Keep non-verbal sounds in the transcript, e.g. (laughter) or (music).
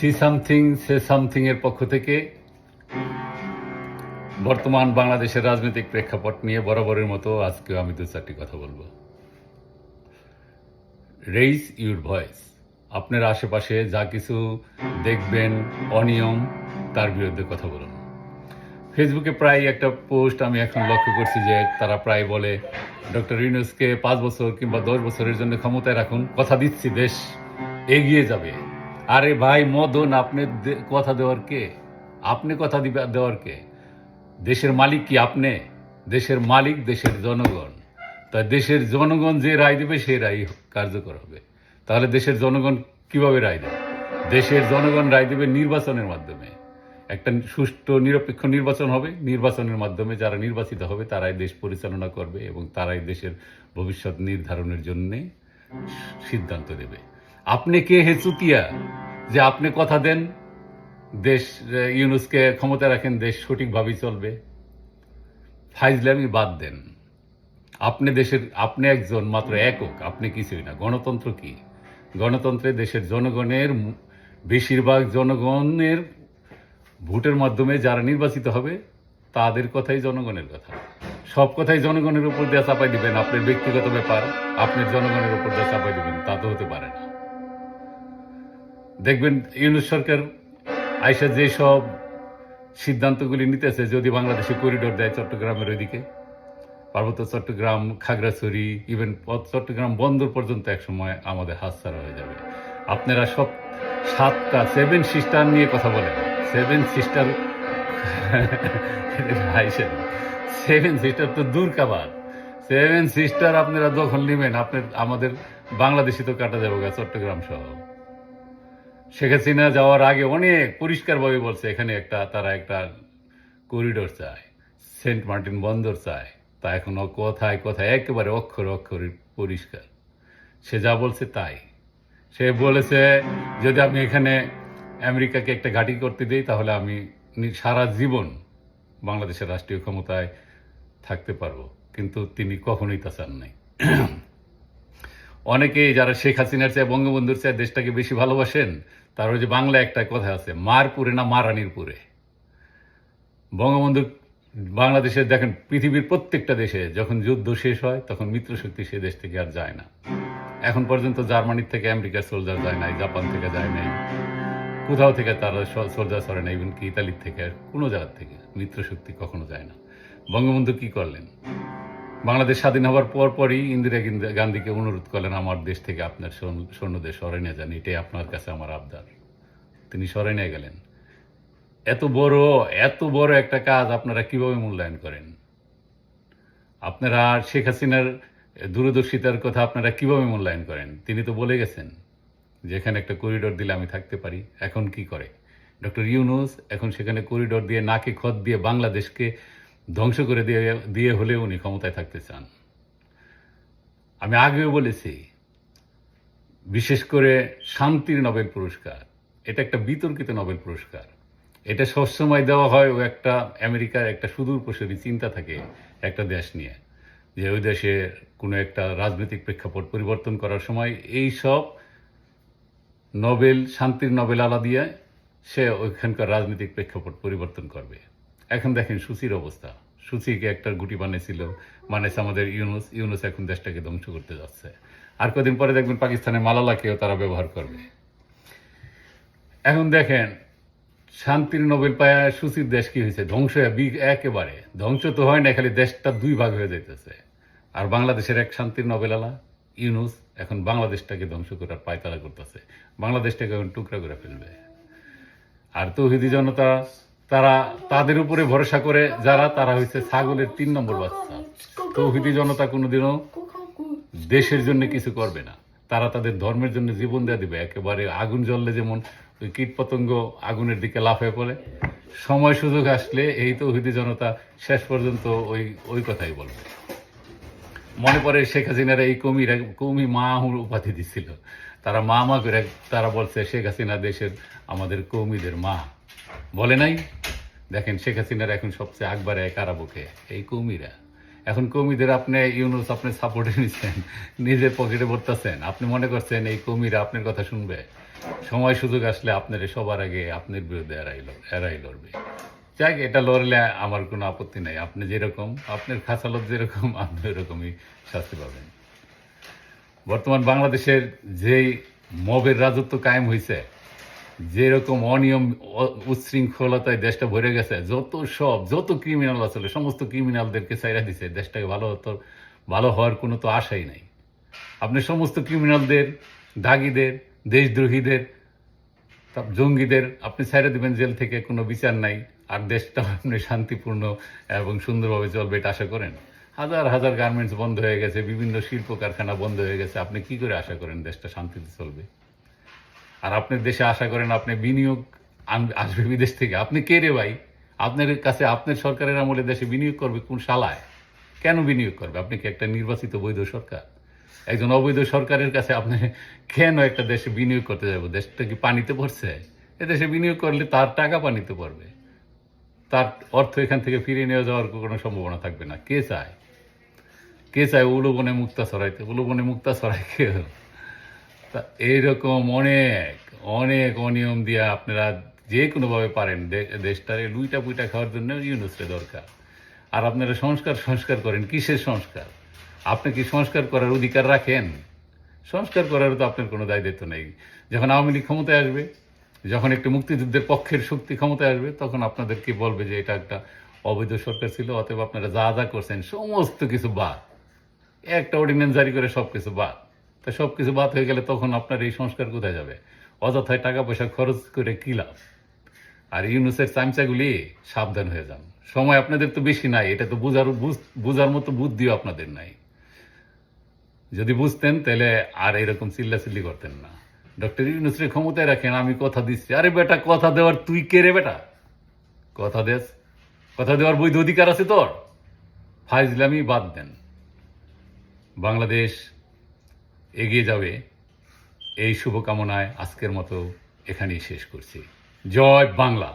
See something say something এর পক্ষ থেকে বর্তমান বাংলাদেশের রাজনৈতিক প্রেক্ষাপট নিয়ে বরাবরের মতো আজকে আমি দু চারটি কথা বলব। রেইজ ইউর ভয়েস আপনার আশেপাশে যা কিছু দেখবেন, অনিয়ম, তার বিরুদ্ধে কথা বলুন। ফেসবুকে প্রায় একটা পোস্ট আমি এখন লক্ষ্য করছি যে তারা প্রায় বলে ডক্টর ইউনুসকে পাঁচ বছর কিংবা দশ বছরের জন্য ক্ষমতায় রাখুন। কথা দিচ্ছি, দেশ এগিয়ে যাবে। আরে ভাই, মদন, আপনি কথা দেওয়ার কে? আপনি কথা দিবে দেওয়ার কে? দেশের মালিক কি আপনি? দেশের মালিক দেশের জনগণ। তা দেশের জনগণ যে রায় দেবে সেই রায় কার্যকর হবে। তাহলে দেশের জনগণ কীভাবে রায় দেবে? দেশের জনগণ রায় দেবে নির্বাচনের মাধ্যমে। একটা সুষ্ঠু, নিরপেক্ষ নির্বাচন হবে। নির্বাচনের মাধ্যমে যারা নির্বাচিত হবে, তারাই দেশ পরিচালনা করবে এবং তারাই দেশের ভবিষ্যৎ নির্ধারণের জন্যে সিদ্ধান্ত দেবে। আপনি কে হে চুতিয়া? যে আপনি কথা দেন, দেশ ইউনুসকে ক্ষমতা রাখেন, দেশ সঠিকভাবেই চলবে। ফাইজলামি বাদ দেন। আপনি দেশের, আপনি একজন মাত্র একক, আপনি কিছুই না। গণতন্ত্র কি? গণতন্ত্রে দেশের জনগণের বেশিরভাগ জনগণের ভোটের মাধ্যমে যারা নির্বাচিত হবে, তাদের কথাই জনগণের কথা। সব কথাই জনগণের উপর দিয়ে চাপাই দিবেন। আপনার ব্যক্তিগত ব্যাপার, আপনার জনগণের উপর দিয়ে চাপাই দিবেন। তা তো হতে পারে না। দেখবেন ইউনুস সরকার আইসা যেসব সিদ্ধান্তগুলি নিতেছে, যদি বাংলাদেশে করিডোর দেয় চট্টগ্রামের ওইদিকে, পার্বত্য চট্টগ্রাম, খাগড়াছড়ি ইভেন চট্টগ্রাম বন্দর পর্যন্ত একসময় আমাদের হাতছাড়া হয়ে যাবে। আপনারা সব সাতটা সেভেন সিস্টার নিয়ে কথা বলেন। সেভেন সিস্টার সেভেন সিস্টার তো দূর কাবার। সেভেন সিস্টার আপনারা দখল নেবেন, আপনার আমাদের বাংলাদেশি তো কাটা যাব চট্টগ্রাম সহ। শেখ হাসিনা যাওয়ার আগে অনেক পরিষ্কারভাবে বলছে, এখানে একটা, তারা একটা করিডোর চায়, সেন্ট মার্টিন বন্দর চায়, তা এখন ও কথায় কথায় একেবারে অক্ষর অক্ষর পরিষ্কার। সে যা বলছে তাই। সে বলেছে, যদি আমি এখানে আমেরিকাকে একটা ঘাঁটি করতে দিই, তাহলে আমি সারা জীবন বাংলাদেশের রাষ্ট্রীয় ক্ষমতায় থাকতে পারব। কিন্তু তিনি কখনোই তা চান নাই। অনেকেই যারা শেখ হাসিনার চেয়ে বঙ্গবন্ধুর চেয়ে দেশটাকে বেশি ভালোবাসেন, তার যে বাংলা একটা কথা আছে, মারপুরে না মারানির পুরে বঙ্গবন্ধু বাংলাদেশে দেখেন, পৃথিবীর প্রত্যেকটা দেশে যখন যুদ্ধ শেষ হয়, তখন মিত্রশক্তি সে দেশ থেকে আর যায় না। এখন পর্যন্ত জার্মানির থেকে আমেরিকার সোলজার যায় নাই, জাপান থেকে যায় নাই, কোথাও থেকে তারা সোলজার সরে না ইভেন কি ইতালির থেকে আর কোনো জায়গার থেকে মিত্রশক্তি কখনো যায় না। বঙ্গবন্ধু কি করলেন? বাংলাদেশ স্বাধীন হওয়ার পর পরই ইন্দিরা গান্ধীকে অনুরোধ করলেন, আমার দেশ থেকে আপনার সৈন্যদের সরে নিয়ে যান। এটাই আপনার কাছে আমার আবদার। তিনি সরে নিয়ে গেলেন। এত বড় এত বড় একটা কাজ আপনারা কীভাবে মূল্যায়ন করেন? আপনারা শেখ হাসিনার দূরদর্শিতার কথা আপনারা কীভাবে মূল্যায়ন করেন? তিনি তো বলে গেছেন, যেখানে একটা করিডোর দিলে আমি থাকতে পারি, এখন কি করে? ডক্টর ইউনুস এখন সেখানে করিডোর দিয়ে নাকে খত দিয়ে বাংলাদেশকে ধ্বংস করে দিয়ে দিয়ে হলেও উনি ক্ষমতায় থাকতে চান। আমি আগেও বলেছি, বিশেষ করে শান্তির নোবেল পুরস্কার, এটা একটা বিতর্কিত নোবেল পুরস্কার। এটা সবসময় দেওয়া হয় ও একটা আমেরিকার একটা সুদূর প্রসারী চিন্তা থাকে একটা দেশ নিয়ে, যে ওই দেশে কোনো একটা রাজনৈতিক প্রেক্ষাপট পরিবর্তন করার সময় এই সব নোবেল, শান্তির নোবেল আলা দিয়ে সে ওইখানকার রাজনৈতিক প্রেক্ষাপট পরিবর্তন করবে। এখন দেখেন সুচির অবস্থা। সুচিকে একটা গুটি বানিয়েছিল মানে আমাদের ইউনুস। ইউনুস এখন দেশটাকে ধ্বংস করতে যাচ্ছে। আর কদিন পরে দেখবেন পাকিস্তানের মালালাকেও তারা ব্যবহার করবে। এখন দেখেন, শান্তির নোবেল পায়া সুচির দেশ কি হয়েছে? ধ্বংস একেবারে। ধ্বংস তো হয় না খালি দেশটা দুই ভাগ হয়ে যাইতেছে। আর বাংলাদেশের এক শান্তির নোবেল আলা ইউনুস, এখন বাংলাদেশটাকে ধ্বংস করার পায়তারা করতেছে। বাংলাদেশটাকে এখন টুকরা করে ফেলবে। আর তৌহিদি জনতা তারা তাদের উপরে ভরসা করে যারা, তারা হচ্ছে ছাগলের তিন নম্বর বাচ্চা। তৌহিদি জনতা কোনোদিনও দেশের জন্য কিছু করবে না। তারা তাদের ধর্মের জন্য জীবন দেওয়া দিবে। একেবারে আগুন জ্বললে যেমন ওই কীট পতঙ্গ আগুনের দিকে লাফে পড়ে। সময় সুযোগ আসলে এই তৌহিদি জনতা শেষ পর্যন্ত ওই ওই কথাই বলবে। মনে পড়ে শেখ হাসিনার এই কমির কমি মা উপাধি দিছিল। তারা মা মা করে তারা বলছে, শেখ হাসিনা দেশের আমাদের কৌমিদের মা। বলে নাই? দেখেন, শেখ হাসিনার এখন সবচেয়ে আকবারে কারাবুকে এই কৌমিরা। এখন কৌমিদের আপনি, ইউনুস, আপনি সাপোর্টে নিচ্ছেন নিজের পকেটে ভরতেছেন। আপনি মনে করছেন এই কৌমিরা আপনার কথা শুনবে। সময় সুযোগ আসলে আপনার সবার আগে আপনার বিরুদ্ধে এরাই লড়- এরাই লড়বে। যাক, এটা লড়লে আমার কোনো আপত্তি নেই। আপনি যেরকম, আপনার খাসালত যেরকম, আপনি এরকমই শাস্তি পাবেন। বর্তমান বাংলাদেশের যেই মবের রাজত্ব কায়েম হয়েছে যেরকম অনিয়ম উচ্ছৃঙ্খলতায় দেশটা ভরে গেছে, যত সব, যত ক্রিমিনাল আসলে সমস্ত ক্রিমিনালদেরকে চাইরা দিছে, দেশটাকে ভালো হতো, ভালো হওয়ার কোনো তো আশাই নাই। আপনি সমস্ত ক্রিমিনালদের দাগিদের, দেশদ্রোহীদের জঙ্গিদের, আপনি ছেড়ে দিবেন জেল থেকে, কোনো বিচার নাই, আর দেশটা (laughs) আপনি শান্তিপূর্ণ এবং সুন্দরভাবে চলবে এটা আশা করেন। হাজার হাজার গার্মেন্টস বন্ধ হয়ে গেছে, বিভিন্ন শিল্প কারখানা বন্ধ হয়ে গেছে, আপনি কি করে আশা করেন দেশটা শান্তিতে চলবে? আর আপনার দেশে আশা করেন আপনি বিনিয়োগ আসবে বিদেশ থেকে। আপনি কে রে ভাই? আপনার কাছে আপনার সরকারের আমলে দেশে বিনিয়োগ করবে কোন শালায়? কেন বিনিয়োগ করবে? আপনি কি একটা নির্বাচিত বৈধ সরকার? একজন অবৈধ সরকারের কাছে আপনি কেন একটা দেশে বিনিয়োগ করতে যাব? দেশটা কি পানিতে পড়ছে এ দেশে বিনিয়োগ করলে তার টাকা পানিতে পড়বে। তার অর্থ এখান থেকে ফিরিয়ে নিয়ে যাওয়ার কোনো সম্ভাবনা থাকবে না। কে চায়? কে চায়? উলুবনে মুক্তা ছড়াইতে। উলুবনে মুক্তা ছড়াই কেউ? তা এইরকম অনেক অনেক অনিয়ম দিয়ে আপনারা যে কোনোভাবে পারেন দেশটারে লুইটা পুইটা খাওয়ার জন্য ইউনুসরে দরকার। আর আপনারা সংস্কার সংস্কার করেন, কিসের সংস্কার? আপনি কি সংস্কার করার অধিকার রাখেন? সংস্কার করার তো আপনার কোনো দায় দায়িত্ব নেই। যখন আওয়ামী লীগ ক্ষমতায় আসবে, যখন একটি মুক্তিযুদ্ধের পক্ষের শক্তি ক্ষমতায় আসবে, তখন আপনাদেরকে বলবে যে এটা একটা অবৈধ সরকার ছিল, অতএব আপনারা যা যা করছেন, সমস্ত কিছু বাদ। একটা অর্ডিন্যান্স জারি করে সব কিছু বাদ। তা সব কিছু বাদ হয়ে গেলে তখন আপনার এই সংস্কার কোথায় যাবে? অযথায় টাকা পয়সা খরচ করে কি লাভ? আর ইউনুসের চামচাগুলি সাবধান হয়ে যান। সময় আপনাদের তো বেশি নাই, এটা তো বুঝার, বুঝ- বুঝার মতো বুদ্ধিও আপনাদের নাই। যদি বুঝতেন, তাহলে আর এরকম চিল্লাচিল্লি করতেন না। ডক্টর ইউনুসের ক্ষমতায় রাখেন, আমি কথা দিচ্ছি। আরে বেটা, কথা দেওয়ার তুই কে রে বেটা? কথা দেস, কথা দেওয়ার বৈধ অধিকার আছে তোর? ফাইজলামি বাদ দেন। বাংলাদেশ এগিয়ে যাবে। এই শুভকামনায় আজকের মতো এখানেই শেষ করছি। জয় বাংলা।